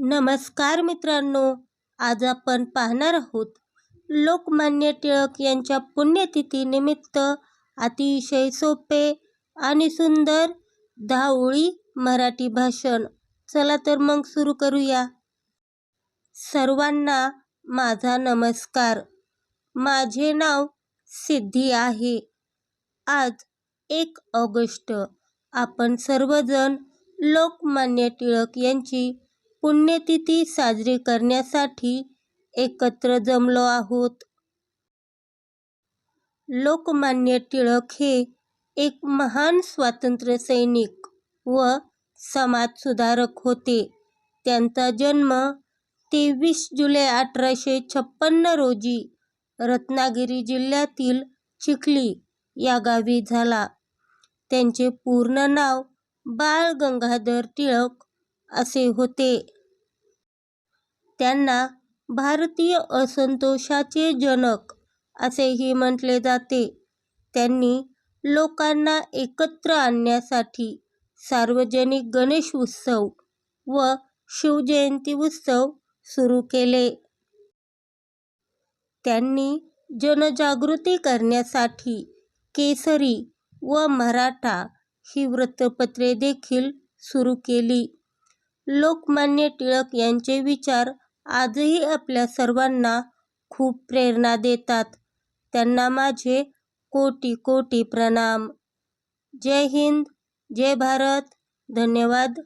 नमस्कार मित्रांनो आज आपण पाहणार आहोत लोकमान्य टिळक यांच्या पुण्यतिथीनिमित्त अतिशय सोपे आणि सुंदर धावळी मराठी भाषण. चला तर मग सुरू करूया. सर्वांना माझा नमस्कार. माझे नाव सिद्धी आहे. आज एक ऑगस्ट. आपण सर्वजण लोकमान्य टिळक यांची पुण्यतिथी साजरी करण्यासाठी एकत्र जमलो आहोत. लोकमान्य टिळक हे एक महान स्वातंत्र्य सैनिक व समाजसुधारक होते. त्यांचा जन्म तेवीस जुलै अठराशे छप्पन्न रोजी रत्नागिरी जिल्ह्यातील चिखली या गावी झाला. त्यांचे पूर्ण नाव बाळ गंगाधर टिळक असे होते. त्यांना भारतीय असंतोषाचे जनक असेही म्हटले जाते. त्यांनी लोकांना एकत्र आणण्यासाठी सार्वजनिक गणेश उत्सव व शिवजयंती उत्सव सुरू केले. त्यांनी जनजागृती करण्यासाठी केसरी व मराठा ही वृत्तपत्रे देखील सुरू केली. लोकमान्य टिळक यांचे विचार आजही आपल्या सर्वांना खूप प्रेरणा देतात. त्यांना माझे कोटी कोटी प्रणाम. जय हिंद जय भारत. धन्यवाद.